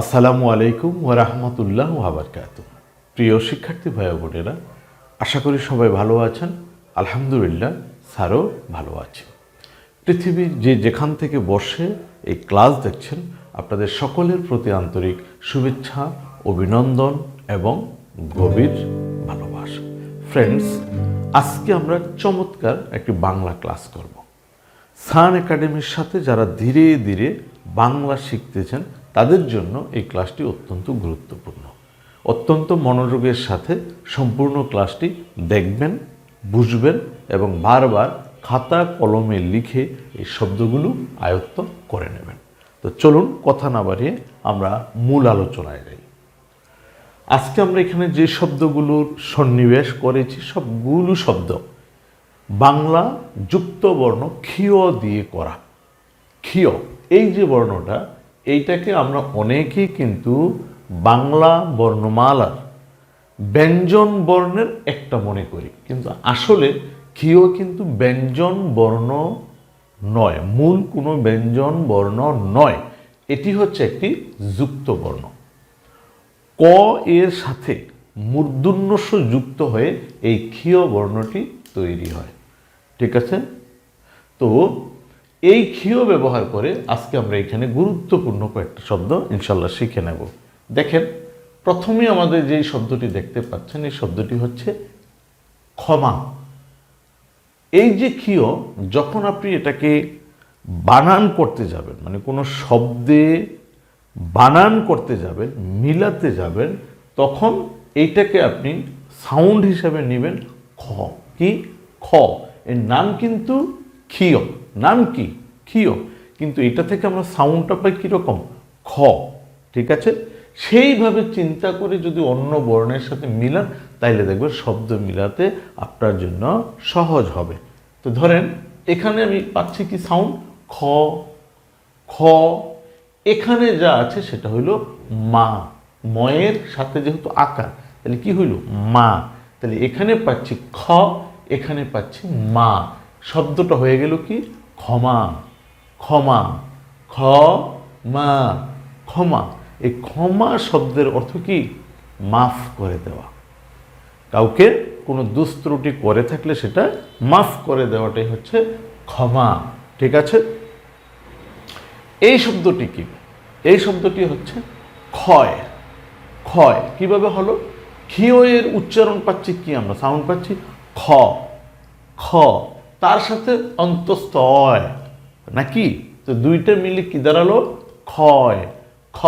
আসসালামু আলাইকুম ও ওরহমতুল্লাহ আবরকাত প্রিয় শিক্ষার্থী ভাই বোনেরা, আশা করি সবাই ভালো আছেন। আলহামদুলিল্লাহ, স্যারও ভালো আছে পৃথিবীর যে যেখান থেকে বসে এই ক্লাস দেখছেন, আপনাদের সকলের প্রতি আন্তরিক শুভেচ্ছা, অভিনন্দন এবং গভীর ভালোবাসা। ফ্রেন্ডস আজকে আমরা চমৎকার একটি বাংলা ক্লাস করব। সান একাডেমির সাথে যারা ধীরে ধীরে বাংলা শিখতেছেন তাদের জন্য এই ক্লাসটি অত্যন্ত গুরুত্বপূর্ণ। অত্যন্ত মনোযোগের সাথে সম্পূর্ণ ক্লাসটি দেখবেন, বুঝবেন এবং বারবার খাতা কলমে লিখে এই শব্দগুলো আয়ত্ত করে নেবেন। তো চলুন কথা না বাড়িয়ে আমরা মূল আলোচনায় যাই। আজকে আমরা এখানে যে শব্দগুলোর সন্নিবেশ করেছি, সবগুলো শব্দ বাংলা যুক্ত বর্ণ ক্ষীয় দিয়ে করা। ক্ষীয়, এই যে বর্ণটা এইটাকে আমরা অনেকেই কিন্তু বাংলা বর্ণমালার, ব্যঞ্জন বর্ণের একটা মনে করি। কিন্তু আসলে ক্ষীয় কিন্তু ব্যঞ্জন বর্ণ নয়, মূল কোনো ব্যঞ্জন বর্ণ নয়। এটি হচ্ছে একটি যুক্ত বর্ণ। ক এর সাথে মূর্ধন্যস্য যুক্ত হয়ে এই ক্ষীয় বর্ণটি তৈরি হয়। ঠিক আছে? তো এই ক্ষীয় ব্যবহার করে আজকে আমরা এখানে গুরুত্বপূর্ণ কয়েকটা শব্দ ইনশাল্লাহ শিখে নেব। দেখেন, প্রথমে আমাদের যেই শব্দটি দেখতে পাচ্ছেন, এই শব্দটি হচ্ছে ক্ষমা। এই যে ক্ষীয়, যখন আপনি এটাকে বানান করতে যাবেন মানে কোনো শব্দে বানান করতে যাবেন, মিলাতে যাবেন, তখন এইটাকে আপনি সাউন্ড হিসাবে নেবেন খ। কি? খ। এর নাম কিন্তু ক্ষীয় নাম কি? ক্ষীয় কিন্তু এটা থেকে আমরা সাউন্ডটা পাই কীরকম? খ, ঠিক আছে? সেইভাবে চিন্তা করে যদি অন্য বর্ণের সাথে মিলান, তাইলে দেখবেন শব্দ মিলাতে আপনার জন্য সহজ হবে। তো ধরেন, এখানে আমি পাচ্ছি কি সাউন্ড খ। খ, এখানে যা আছে সেটা হইল মা। ময়ের সাথে যেহেতু আকার তাহলে কি হইল? মা। তাহলে এখানে পাচ্ছি খ, এখানে পাচ্ছি মা। শব্দটা হয়ে গেল কি? ক্ষমা ক্ষমা খ মা ক্ষমা। এই ক্ষমা শব্দের অর্থ কি? মাফ করে দেওয়া। কাউকে কোনো দুস্ত্রুটি করে থাকলে সেটা মাফ করে দেওয়াটাই হচ্ছে ক্ষমা। ঠিক আছে? এই শব্দটি কি? এই শব্দটি হচ্ছে ক্ষয়। ক্ষয় কীভাবে হলো? ক্ষীয় এর উচ্চারণ পাচ্ছি কি আমরা? সাউন্ড পাচ্ছি? খ। খ। তার সাথে অন্তস্থ অয় নাকি? তো দুইটা মিলে কি দাঁড়াল? ক্ষয়। খ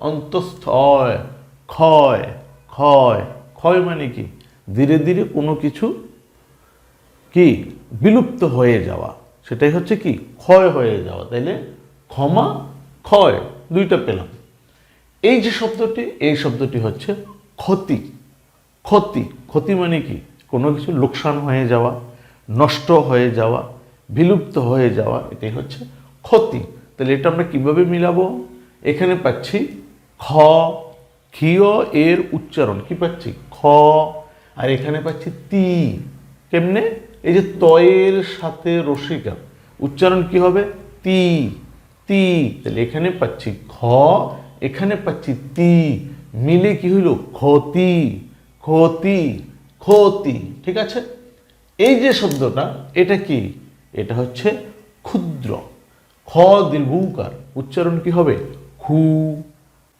অন্তস্থ অয় ক্ষয়। ক্ষয়। ক্ষয় মানে কি? ধীরে ধীরে কোনো কিছু কি? বিলুপ্ত হয়ে যাওয়া। সেটাই হচ্ছে কি? ক্ষয় হয়ে যাওয়া। তাইলে ক্ষমা, ক্ষয়, দুইটা পেলাম। এই যে শব্দটি, এই শব্দটি হচ্ছে ক্ষতি। ক্ষতি। ক্ষতি মানে কি? কোনো কিছু লোকসান হয়ে যাওয়া। নষ্ট হয়ে যাওয়া, বিলুপ্ত হয়ে যাওয়া, এটাই হচ্ছে ক্ষতি। তাহলে এটা আমরা কীভাবে মিলাবো? এখানে পাচ্ছি খ, ক্ষীয় এর উচ্চারণ। কি পাচ্ছি? খ। আর এখানে পাচ্ছি তি। কেমনে? এই যে তয়ের সাথে রসিকা। উচ্চারণ কি হবে? তি। তি। তাহলে এখানে পাচ্ছি খ এখানে পাচ্ছি তি। মিলে কি হইল? ক্ষতি। ক্ষতি। ক্ষতি। ঠিক আছে? এই যে শব্দটা, এটা কি? এটা হচ্ছে ক্ষুদ্র, খ দীর্ঘকার। উচ্চারণ কি হবে? খু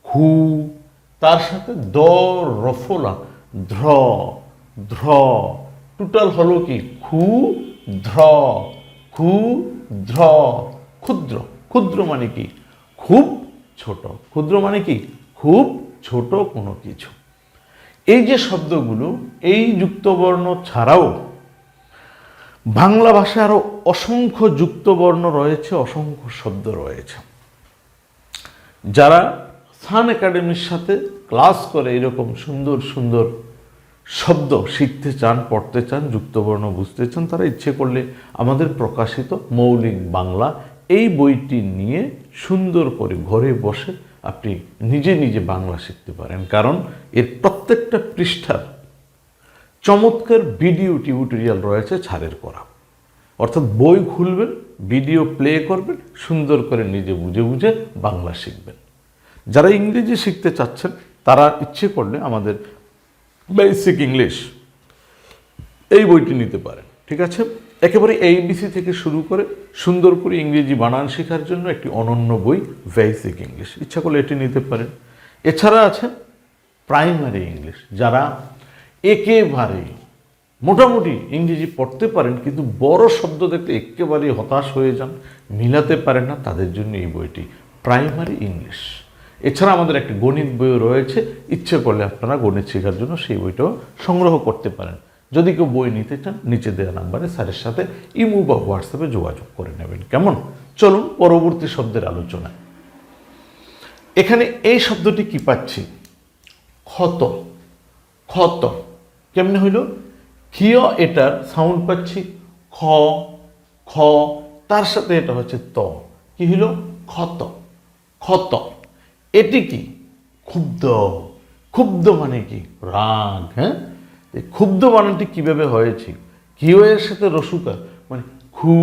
খু তার সাথে দ, রফলা, ধ্র ধ্র। টোটাল হলো কি? খু, ধ্র খু, ধ্র। ক্ষুদ্র ক্ষুদ্র মানে কি? খুব ছোট। ক্ষুদ্র মানে কি? খুব ছোট কোনো কিছু। এই যে শব্দগুলো, এই যুক্তবর্ণ ছাড়াও বাংলা ভাষায় আরও অসংখ্য যুক্তবর্ণ রয়েছে, অসংখ্য শব্দ রয়েছে। যারা সান একাডেমির সাথে ক্লাস করে এরকম সুন্দর সুন্দর শব্দ শিখতে চান, পড়তে চান, যুক্তবর্ণ বুঝতে চান, তারা ইচ্ছে করলে আমাদের প্রকাশিত মৌলিক বাংলা এই বইটি নিয়ে সুন্দর করে ঘরে বসে আপনি নিজে নিজে বাংলা শিখতে পারেন। কারণ এর প্রত্যেকটা পৃষ্ঠার চমৎকার ভিডিও টিউটোরিয়াল রয়েছে ছাড়ের করা। অর্থাৎ বই খুলবেন, ভিডিও প্লে করবেন, সুন্দর করে নিজে বুঝে বুঝে বাংলা শিখবেন। যারা ইংরেজি শিখতে চাচ্ছেন, তারা ইচ্ছে করলে আমাদের বেসিক ইংলিশ এই বইটি নিতে পারেন, ঠিক আছে? একেবারে এইবিসি থেকে শুরু করে সুন্দর করে ইংরেজি বানান শেখার জন্য একটি অনন্য বই বেসিক ইংলিশ ইচ্ছা করলে এটি নিতে পারেন। এছাড়া আছে প্রাইমারি ইংলিশ যারা একেবারে মোটামুটি ইংরেজি পড়তে পারেন, কিন্তু বড় শব্দ দেখতে একেবারেই হতাশ হয়ে যান, মিলাতে পারেন না, তাদের জন্য এই বইটি প্রাইমারি ইংলিশ। এছাড়া আমাদের একটি গণিত বইও রয়েছে, ইচ্ছে করলে আপনারা গণিত শেখার জন্য সেই বইটাও সংগ্রহ করতে পারেন। যদি কেউ বই নিতে চান, নিচে দেওয়া নাম্বারে স্যারের সাথে ইমু বা হোয়াটসঅ্যাপে যোগাযোগ করে নেবেন। কেমন? চলুন পরবর্তী শব্দের আলোচনা এখানে এই শব্দটি কি পাচ্ছি? ক্ষত। ক্ষত। কেমনে হইল? ক্ষীয় এটার সাউন্ড পাচ্ছি? খ খ, তার সাথে এটা হচ্ছে ত। কি হইল? ক্ষত ক্ষত। এটি কি? ক্ষুব্ধ। ক্ষুব্ধ মানে কি? রাগ হ্যাঁ? এই ক্ষুব্ধ বানানটি কীভাবে হয়েছে? কিও এর সাথে রসুকার মানে খু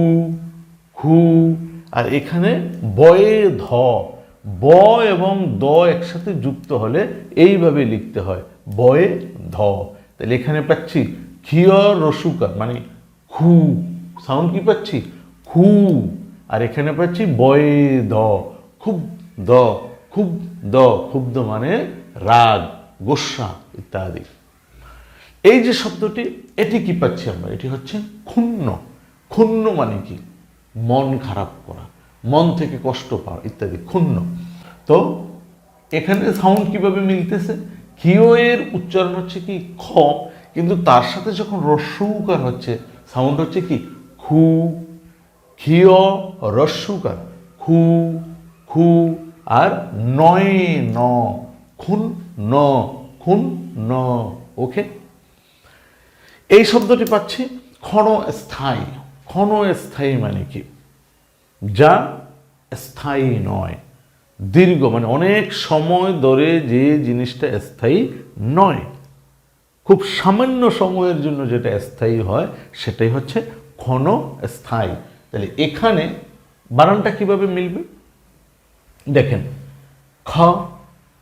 খু। আর এখানে বয়ে, ধ। ব এবং দ একসাথে যুক্ত হলে এইভাবে লিখতে হয়। বয়ে, ধ। তাহলে এখানে পাচ্ছি ক্ষীয় রসুকার মানে খু সাউন্ড কি পাচ্ছি? খু আর এখানে পাচ্ছি বয়ে দ, খুব দ খুব দ ক্ষুব্ধ মানে রাগ গোস্বা ইত্যাদি। এই যে শব্দটি, এটি কি পাচ্ছি আমরা? এটি হচ্ছে ক্ষুণ্ণ। ক্ষুণ্ণ মানে কি? মন খারাপ করা, মন থেকে কষ্ট পাওয়া ইত্যাদি, ক্ষুণ্ণ। তো এখানে সাউন্ড কীভাবে মিলতেছে? ক্ষীয় এর উচ্চারণ হচ্ছে কি খ কিন্তু তার সাথে যখন রস্যুকার হচ্ছে সাউন্ড হচ্ছে কি খু ক্ষীয় রস্যুকার খু খু, আর নয় ন, খুন ন খুন ন, ওকে? এই শব্দটি পাচ্ছি ক্ষণস্থায়ী ক্ষণস্থায়ী মানে কি? যা স্থায়ী নয়। দীর্ঘ মানে অনেক সময় ধরে যে জিনিসটা স্থায়ী নয়। খুব সামান্য সময়ের জন্য যেটা স্থায়ী হয়, সেটাই হচ্ছে ক্ষণ স্থায়ী। তাহলে এখানে বানানটা কীভাবে মিলবে? দেখেন, খ,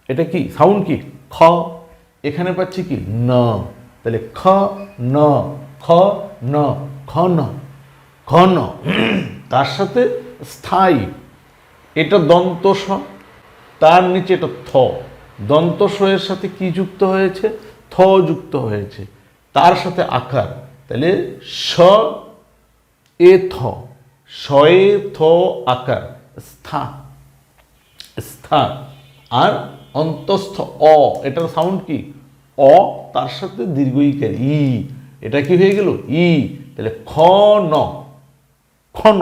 এটা কি? সাউন্ড কি? খ। এখানে পাচ্ছি কি? ন। তাহলে খ, ন খ ন খ ন খ ন তার সাথে স্থায়ী। এটা দন্ত স তার নিচে এটা থ। দন্ত এর সাথে কি যুক্ত হয়েছে? থ যুক্ত হয়েছে। তার সাথে আকার। তাহলে স এ থ। শয়ে থ আকার। স্থা স্থা আর অন্তস্থ অ। এটার সাউন্ড কি? অ, তার সাথে দীর্ঘ ইকার ই। এটা কি হয়ে গেল? ই। তাহলে খ ন। ক্ষণ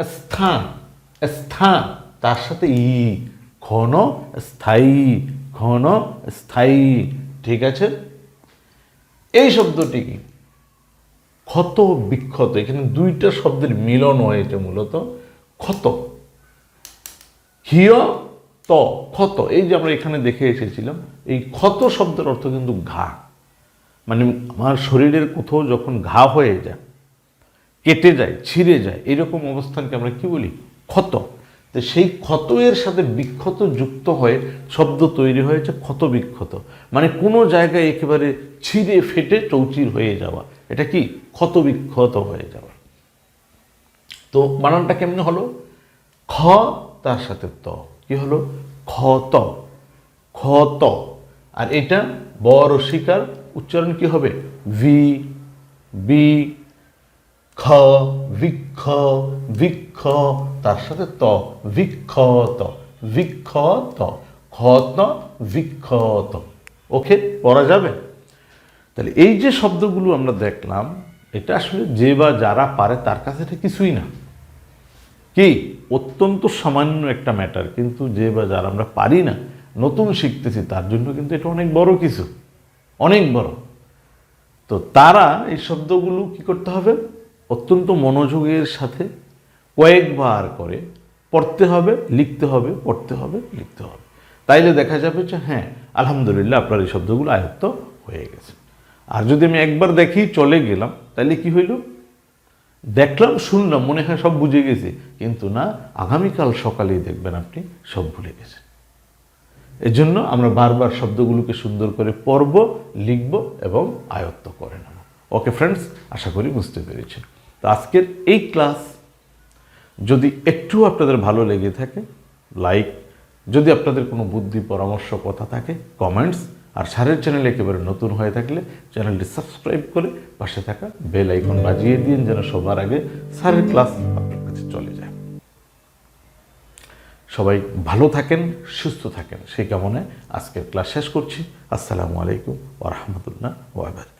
স্থান। স্থান তার সাথে ই ক্ষণ স্থায়ী ক্ষণ স্থায়ী, ঠিক আছে? এই শব্দটি কি? ক্ষত, বিক্ষত, এখানে দুইটা শব্দের মিলন হয়েছে মূলত, ক্ষত। হিয়, ত, ক্ষত, এই যে আমরা এখানে দেখে এসেছিলাম, এই ক্ষত শব্দের অর্থ কিন্তু ঘা। মানে আমার শরীরের কোথাও যখন ঘা হয়ে যায়, কেটে যায়, ছিঁড়ে যায়, এরকম অবস্থানকে আমরা কি বলি? ক্ষত। তো সেই ক্ষত এর সাথে বিক্ষত যুক্ত হয়ে শব্দ তৈরি হয়েছে ক্ষত বিক্ষত মানে কোনো জায়গায় একেবারে ছিঁড়ে ফেটে চৌচির হয়ে যাওয়া। এটা কি? ক্ষত বিক্ষত হয়ে যাওয়া। তো বানানটা কেমনে হলো? খ তার সাথে ত। কি হলো? ক্ষত। ক্ষত। আর এটা বড় শিকার উচ্চারণ কি হবে? ভি, বি, খ বিক্ষ বিক্ষ তার সাথে ত বিক্ষত বিক্ষত ক্ষত বিক্ষত ওকে, পড়া যাবে? তাহলে এই যে শব্দগুলো আমরা দেখলাম, এটা আসলে যে বা যারা পারে তার কাছে এটা কিছুই না। কি? অত্যন্ত সামান্য একটা ম্যাটার কিন্তু যে বা যারা আমরা পারি না, নতুন শিখতেছি, তার জন্য কিন্তু এটা অনেক বড় কিছু। অনেক বড়। তো তারা এই শব্দগুলো কি করতে হবে? অত্যন্ত মনোযোগের সাথে কয়েকবার করে পড়তে হবে, লিখতে হবে, পড়তে হবে, লিখতে হবে। তাইলে দেখা যাবে যে হ্যাঁ আলহামদুলিল্লাহ আপনার এই শব্দগুলো আয়ত্ত হয়ে গেছে। আর যদি আমি একবার দেখি চলে গেলাম তাহলে কি হইল? দেখলাম, শুনলাম, মনে হয় সব বুঝে গেছি। কিন্তু না, আগামীকাল সকালেই দেখবেন আপনি সব ভুলে গেছেন। এজন্য আমরা বারবার শব্দগুলোকে সুন্দর করে পড়ব, লিখব এবং আয়ত্ত করে নেব। ওকে, ফ্রেন্ডস, আশা করি বুঝতে পেরেছেন। তো আজকের এই ক্লাস যদি একটু আপনাদের ভালো লেগে থাকে, লাইক, যদি আপনাদের কোনো বুদ্ধি, পরামর্শ, কথা থাকে কমেন্টস আর সারের চ্যানেল একেবারে নতুন হয়ে থাকলে চ্যানেলটি সাবস্ক্রাইব করে পাশে থাকা বেল আইকন বাজিয়ে দিন যেন সবার আগে সারের ক্লাস আপনার কাছে চলে যায়। সবাই ভালো থাকেন, সুস্থ থাকেন, সেই কামনায় আজকের ক্লাস শেষ করছি। আসসালামু আলাইকুম ওরহমতুল্লাহ ওয়াবাদ